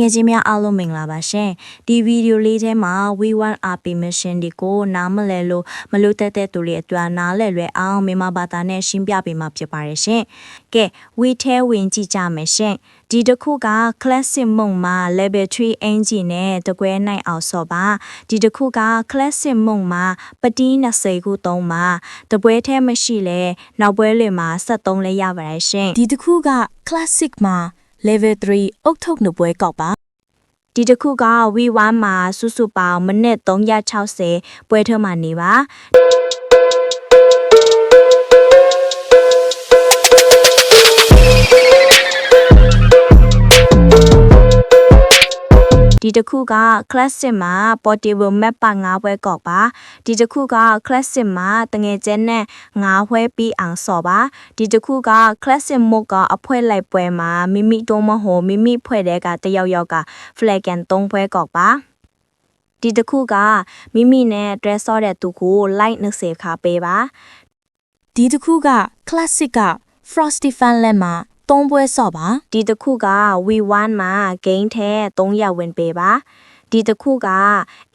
ငွေချင်းများအားလုံးမင်္ဂလာပါရှင်ဒီဗီဒီယိုလေးထဲမှာ V1 RP mission ဒီကိုနားမလဲလို့မလို့တက်တဲ့သူတွေအတွက်နားလဲလွယ်အောင်မြန်မာဘာသာနဲ့ရှင်းပြပေးမှာဖြစ်ပါတယ်ရှင်ကဲ V ထဲဝင်ကြည့်ကြမယ်ရှင်ဒီတစ်ခုက classic mode မှာ level 3 engine နဲ့တကွဲနိုင်အောင်ဆော့ပါဒီတစ်ခုက classic mode မှာပတီး20ခုသုံးပါတပွဲထဲမရှိလဲနောက်ပွဲတွေမှာ73လဲရပါတယ်ရှင်ဒီတစ်ခုက classic မှာ level 3အုတ်ထုတ်နှပွဲကောက်ပါဒီတစ်ခုက V1 မှာစုစုပေါင်းမိနစ်360ပွဲထုံးမှနေပါ ဒီတစ်ခုက classic မှာ portable map ပါ9ပွဲကောက်ပါဒီတစ်ခုက classic မှာတငယ်ကျဲနဲ့9ပွဲပြီးအောင်ဆော်ပါဒီတစ်ခုက classic mode ကအဖွဲလိုက်ပွဲမှာမိမိတော့မဟုတ်မိမိဖွဲ့တဲ့ကတယောက်ယောက်က flag and 3ပွဲကောက်ပါဒီတစ်ခုကမိမိနဲ့ dress ဆော့တဲ့သူကို light 20ခါပေးပါဒီတစ်ခုက classic က frosty funland မှာ 3ပွဲဆော့ပါဒီတစ်ခုက V1 မှာ game ထဲ3ရက်ဝင်ပေးပါဒီတစ်ခုက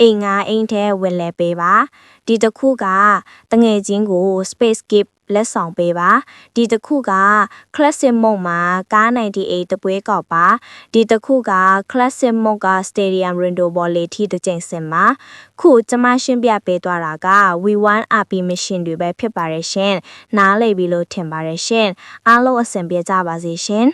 အိမ်ငါအိမ်ထဲဝင်လဲပေးပါဒီတစ်ခုကတငယ်ချင်းကို space gift လက်ဆောင်ပေးပါဒီတစ်ခုက classic mode မှာကား98တပွဲကောက်ပါဒီတစ်ခုက classic mode က stadium window ဘော်လေးထိတစ်ကြိမ်စင်ပါခုကျမရှင်းပြပေးသွားတာက V1 RP mission တွေပဲဖြစ်ပါတယ်ရှင်နားလည်ပြီလို့ထင်ပါတယ်ရှင်အားလုံးအဆင်ပြေကြပါစေရှင်